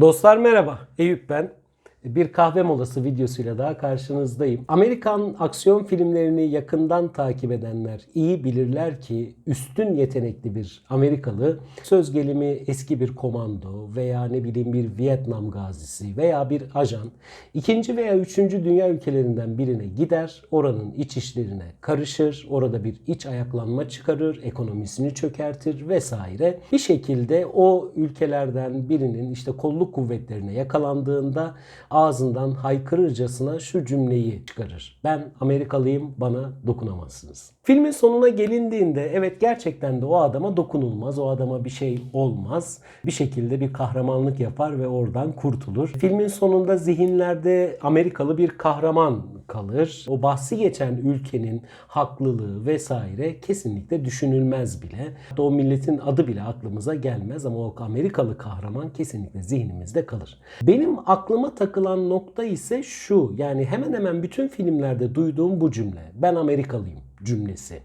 Dostlar merhaba. Eyüp ben. Bir kahve molası videosuyla daha karşınızdayım. Amerikan aksiyon filmlerini yakından takip edenler iyi bilirler ki üstün yetenekli bir Amerikalı söz gelimi eski bir komando veya ne bileyim bir Vietnam gazisi veya bir ajan ikinci veya üçüncü dünya ülkelerinden birine gider, oranın iç işlerine karışır, orada bir iç ayaklanma çıkarır, ekonomisini çökertir vesaire. Bir şekilde o ülkelerden birinin işte kolluk kuvvetlerine yakalandığında ağzından haykırırcasına şu cümleyi çıkarır. Ben Amerikalıyım bana dokunamazsınız. Filmin sonuna gelindiğinde evet gerçekten de o adama dokunulmaz. O adama bir şey olmaz. Bir şekilde bir kahramanlık yapar ve oradan kurtulur. Filmin sonunda zihinlerde Amerikalı bir kahraman kalır. O bahsi geçen ülkenin haklılığı vesaire kesinlikle düşünülmez bile. Hatta o milletin adı bile aklımıza gelmez ama o Amerikalı kahraman kesinlikle zihnimizde kalır. Benim aklıma takılan nokta ise şu. Yani hemen hemen bütün filmlerde duyduğum bu cümle. Ben Amerikalıyım cümlesi.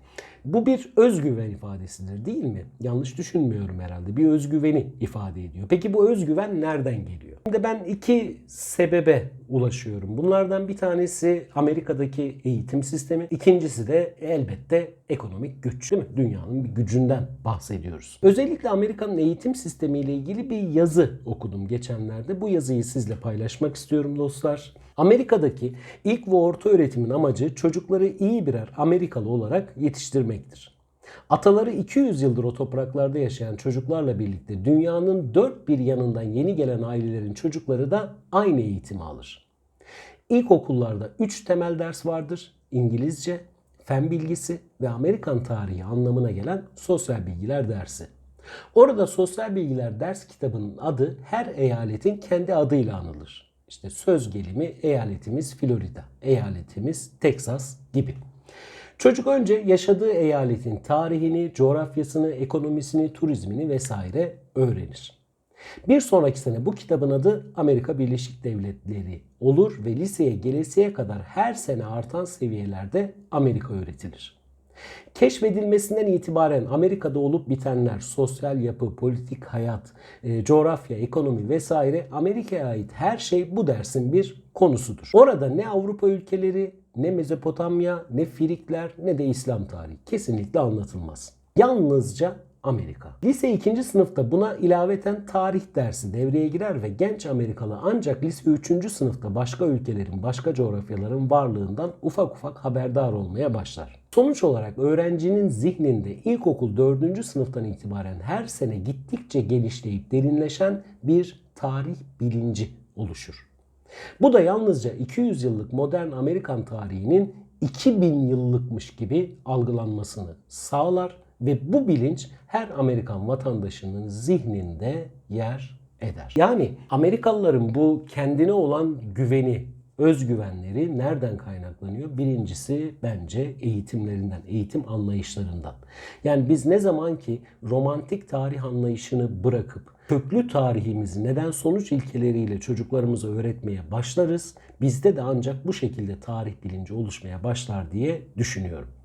Bu bir özgüven ifadesidir değil mi? Yanlış düşünmüyorum herhalde. Bir özgüveni ifade ediyor. Peki bu özgüven nereden geliyor? Şimdi ben iki sebebe ulaşıyorum. Bunlardan bir tanesi Amerika'daki eğitim sistemi. İkincisi de elbette ekonomik güç. Değil mi? Dünyanın bir gücünden bahsediyoruz. Özellikle Amerika'nın eğitim sistemiyle ilgili bir yazı okudum geçenlerde. Bu yazıyı sizle paylaşmak istiyorum dostlar. Amerika'daki ilk ve orta öğretimin amacı çocukları iyi birer Amerikalı olarak yetiştirmektir. Ataları 200 yıldır o topraklarda yaşayan çocuklarla birlikte dünyanın dört bir yanından yeni gelen ailelerin çocukları da aynı eğitimi alır. İlkokullarda 3 temel ders vardır. İngilizce, fen bilgisi ve Amerikan tarihi anlamına gelen sosyal bilgiler dersi. Orada sosyal bilgiler ders kitabının adı her eyaletin kendi adıyla anılır. İşte söz gelimi eyaletimiz Florida, eyaletimiz Texas gibi. Çocuk önce yaşadığı eyaletin tarihini, coğrafyasını, ekonomisini, turizmini vesaire öğrenir. Bir sonraki sene bu kitabın adı Amerika Birleşik Devletleri olur ve liseye gelesiye kadar her sene artan seviyelerde Amerika öğretilir. Keşfedilmesinden itibaren Amerika'da olup bitenler, sosyal yapı, politik hayat, e, coğrafya, ekonomi vesaire Amerika'ya ait her şey bu dersin bir konusudur. Orada ne Avrupa ülkeleri, ne Mezopotamya, ne Firikler, ne de İslam tarihi kesinlikle anlatılmaz. Yalnızca Amerika. Lise 2. sınıfta buna ilaveten tarih dersi devreye girer ve genç Amerikalı ancak lise 3. sınıfta başka ülkelerin, başka coğrafyaların varlığından ufak ufak haberdar olmaya başlar. Sonuç olarak öğrencinin zihninde ilkokul 4. sınıftan itibaren her sene gittikçe genişleyip derinleşen bir tarih bilinci oluşur. Bu da yalnızca 200 yıllık modern Amerikan tarihinin 2000 yıllıkmış gibi algılanmasını sağlar ve bu bilinç her Amerikan vatandaşının zihninde yer eder. Yani Amerikalıların bu kendine olan güveni, özgüvenleri nereden kaynaklanıyor? Birincisi bence eğitimlerinden, eğitim anlayışlarından. Yani biz ne zaman ki romantik tarih anlayışını bırakıp köklü tarihimizi neden sonuç ilkeleriyle çocuklarımıza öğretmeye başlarız, bizde de ancak bu şekilde tarih bilinci oluşmaya başlar diye düşünüyorum.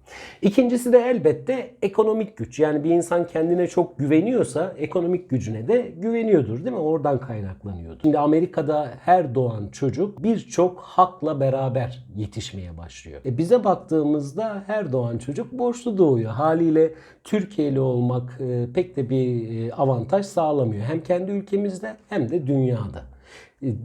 İkincisi de elbette ekonomik güç. Yani bir insan kendine çok güveniyorsa ekonomik gücüne de güveniyordur değil mi? Oradan kaynaklanıyordur. Şimdi Amerika'da her doğan çocuk birçok hakla beraber yetişmeye başlıyor. E bize baktığımızda her doğan çocuk borçlu doğuyor. Haliyle Türkiye'li olmak e, pek de bir e, avantaj sağlamıyor. Hem kendi ülkemizde hem de dünyada.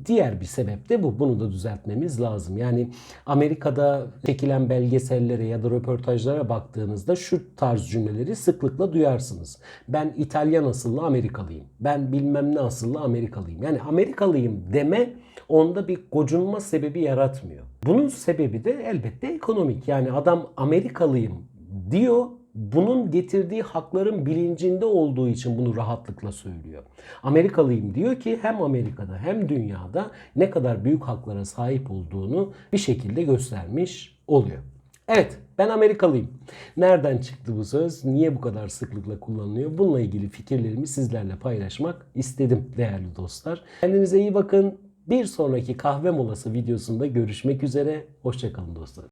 Diğer bir sebep de bu. Bunu da düzeltmemiz lazım. Yani Amerika'da çekilen belgesellere ya da röportajlara baktığınızda şu tarz cümleleri sıklıkla duyarsınız. Ben İtalyan asıllı Amerikalıyım. Ben bilmem ne asıllı Amerikalıyım. Yani Amerikalıyım deme onda bir gocunma sebebi yaratmıyor. Bunun sebebi de elbette ekonomik. Yani adam Amerikalıyım diyor bunun getirdiği hakların bilincinde olduğu için bunu rahatlıkla söylüyor. Amerikalıyım diyor ki hem Amerika'da hem dünyada ne kadar büyük haklara sahip olduğunu bir şekilde göstermiş oluyor. Evet ben Amerikalıyım. Nereden çıktı bu söz? Niye bu kadar sıklıkla kullanılıyor? Bununla ilgili fikirlerimi sizlerle paylaşmak istedim değerli dostlar. Kendinize iyi bakın. Bir sonraki kahve molası videosunda görüşmek üzere. Hoşçakalın dostlar.